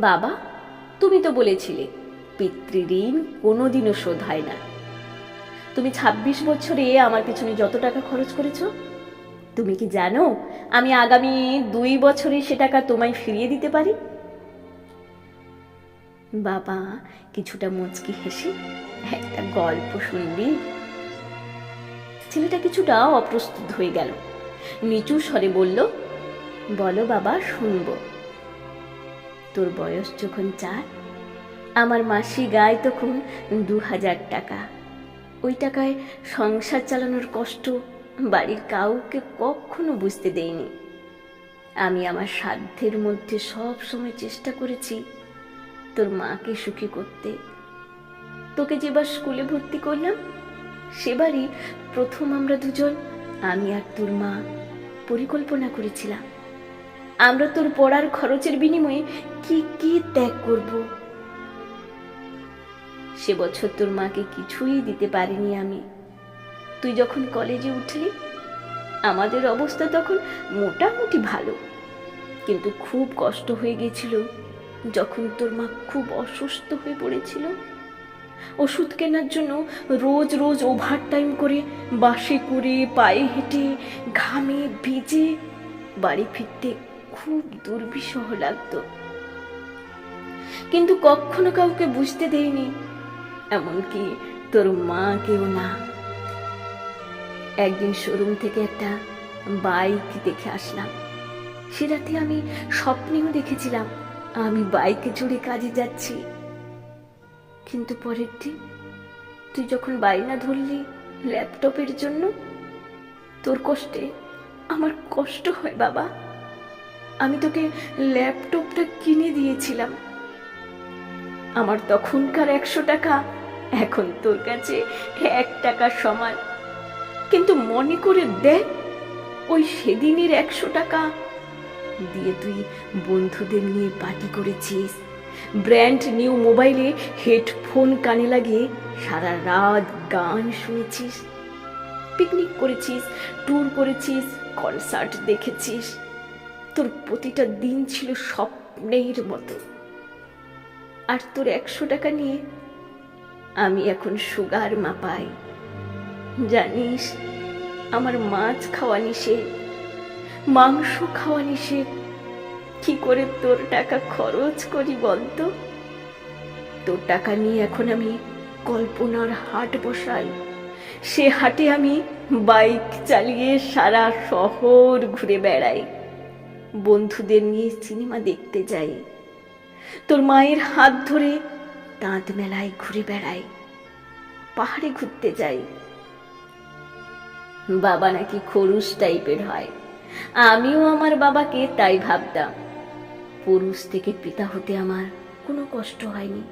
বাবা, তুমি তো বলেছিলে, পিতৃঋণ কোনোদিনও শোধ হয় না। তুমি ২৬ বছরে আমার পিছনে যত টাকা খরচ করেছ? তুমি কি জানো আমি আগামী দুই বছরে সে টাকা তোমায় ফিরিয়ে দিতে পারি? বাবা, কিছুটা মুচকি হেসে একটা গল্প শুনবি। ছেলেটা কিছুটা অপ্রস্তুত হয়ে গেল। নিচু স্বরে বলল, বলো বাবা, শুনব। তোর বয়স যখন চার, আমার মাসি গায় তখন দু হাজার টাকা। ওই টাকায় সংসার চালানোর কষ্ট বাড়ির কাউকে কখনো বুঝতে দেইনি। আমি আমার সাধ্যের মধ্যে সব সময় চেষ্টা করেছি তোর মাকে সুখী করতে। তোকে যেবার স্কুলে ভর্তি করলাম সেবারই প্রথম আমরা দুজন, আমি আর তোর মা পরিকল্পনা করেছিলাম। আমরা তোর পড়ার খরচের বিনিময়ে কি কি ত্যাগ করব? সে বছর তোর মাকে কিছুই দিতে পারিনি আমি। তুই যখন কলেজে উঠলি, আমাদের অবস্থা তখন মোটামুটি ভালো। কিন্তু খুব কষ্ট হয়ে গেছিল যখন তোর মা খুব অসুস্থ হয়ে পড়েছিল। ওষুধ কেনার জন্য রোজ রোজ ওভার টাইম করে বাসে করে পায়ে হেঁটে ঘামে ভিজে বাড়ি ফিরতে খুব দুর্বিষহ লাগতো। কিন্তু কখনো কাউকে বুঝতে দেয়নি এমনকি তোর মা কেউ না। একদিন শোরুম থেকে একটা বাইক দেখে আসলাম। সে রাতে আমি স্বপ্নেও দেখেছিলাম, আমি বাইকে চড়ে কাজে যাচ্ছি। কিন্তু পরের দিন তুই যখন বায়না ধরলি ল্যাপটপের জন্য, তোর কষ্টে আমার কষ্ট হয় বাবা। আমি তোকে ল্যাপটপটা কিনে দিয়েছিলাম। আমার তখনকার একশো টাকা এখন তোর কাছে এক টাকা সমান। কিন্তু মনে করে দেখ, ওই সেদিনের একশো টাকা দিয়ে তুই বন্ধুদের নিয়ে পার্টি করেছিস। ব্র্যান্ড নিউ মোবাইলে হেডফোন কানে লাগিয়ে সারা রাত গান শুনেছিস। পিকনিক করেছিস, ট্যুর করেছিস, কনসার্ট দেখেছিস। তোর প্রতিটা দিন ছিল স্বপ্নের মতো। আর তোর একশো টাকা নিয়ে আমি এখন সুগার মাপাই। জানিস, আমার মাছ খাওয়া নিষেধ, মাংস খাওয়া নিষেধ। কি করে তোর টাকা খরচ করি বলতো? তোর টাকা নিয়ে এখন আমি কল্পনার হাট বসাই। সে হাটে আমি বাইক চালিয়ে সারা শহর ঘুরে বেড়াই। বন্ধুদের নিয়ে সিনেমা দেখতে যাই। তোর মায়ের হাত ধরে দাঁত মেলায় ঘুরে বেড়াই, পাহাড়ে ঘুরতে যাই। বাবা নাকি খরুশ টাইপের হয়, আমিও আমার বাবাকে তাই ভাবতাম। পুরুষ থেকে পিতা হতে আমার কোনো কষ্ট হয়নি।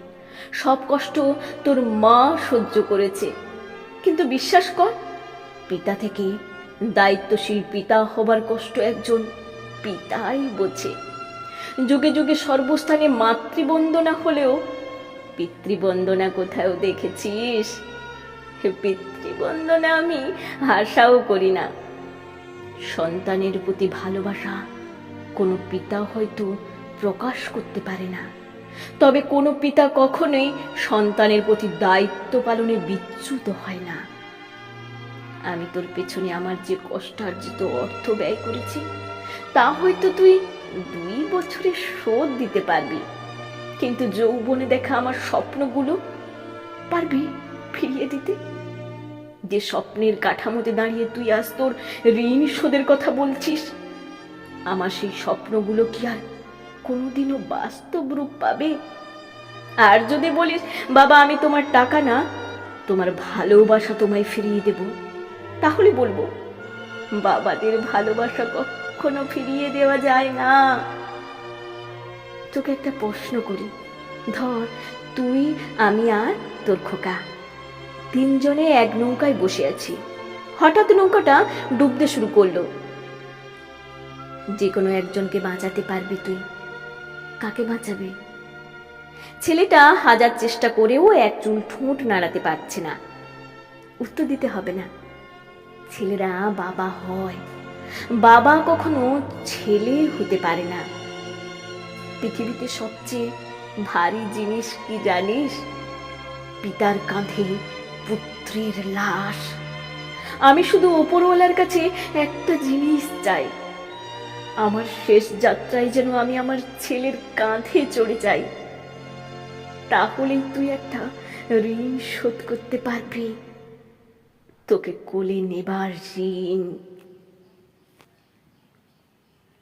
সব কষ্ট তোর মা সহ্য করেছে। কিন্তু বিশ্বাস কর, পিতা থেকে দায়িত্বশীল পিতা হবার কষ্ট একজন পিতাই বোঝে। যুগে যুগে সর্বস্থানে মাতৃবন্দনা হলেও পিতৃবন্দনা কোথাও দেখেছিস? পিতৃবন্দনা আমি আশাও করি না। সন্তানের প্রতি ভালোবাসা কোনো পিতা হয়তো প্রকাশ করতে পারে না। তবে কোনো পিতা কখনোই সন্তানের প্রতি দায়িত্ব পালনে বিচ্যুত হয় না। আমি তোর পেছনে আমার যে কষ্টার্জিত অর্থ ব্যয় করেছি তা হয়তো তুই দুই বছরে শোধ দিতে পারবি। কিন্তু যৌবনে দেখা আমার স্বপ্নগুলো পারবি ফিরিয়ে দিতে? যে স্বপ্নের কাঠামোতে দাঁড়িয়ে তুই আজ তোর ঋণ শোধের কথা বলছিস, আমার সেই স্বপ্নগুলো কি আর কোনোদিনও বাস্তব রূপ পাবে? আর যদি বলিস, বাবা, আমি তোমার টাকা না, তোমার ভালোবাসা তোমায় ফিরিয়ে দেব, তাহলে বলব, বাবাদের ভালোবাসা কখনো ফিরিয়ে দেওয়া যায় না। তোকে একটা প্রশ্ন করি। ধর, তুই, আমি আর তোর খোকা। তিনজনে এক নৌকায় বসে আছি। হঠাৎ নৌকাটা ডুবতে শুরু করল। যে কোনো একজনকে বাঁচাতে পারবি তুই। কাকে বাঁচাবে? ছেলেটা হাজার চেষ্টা করেও এক চুল ঠোঁট নাড়াতে পারছে না। উত্তর দিতে হবে না। ছেলেরা বাবা হয়। বাবা কখনো ছেলে হতে পারে না। পৃথিবীতে সবচেয়ে ভারী জিনিস কি জানিস? পিতার কাঁধে পুত্রের লাশ। আমি শুধু ওপরওয়ালার কাছে একটা জিনিস চাই। আমার শেষ যাত্রায় যেন আমি আমার ছেলের কাঁধে চড়ে যাই। তাহলেই তুই একটা ঋণ শোধ করতে পারবি। তোকে কোলে নেবার ঋণ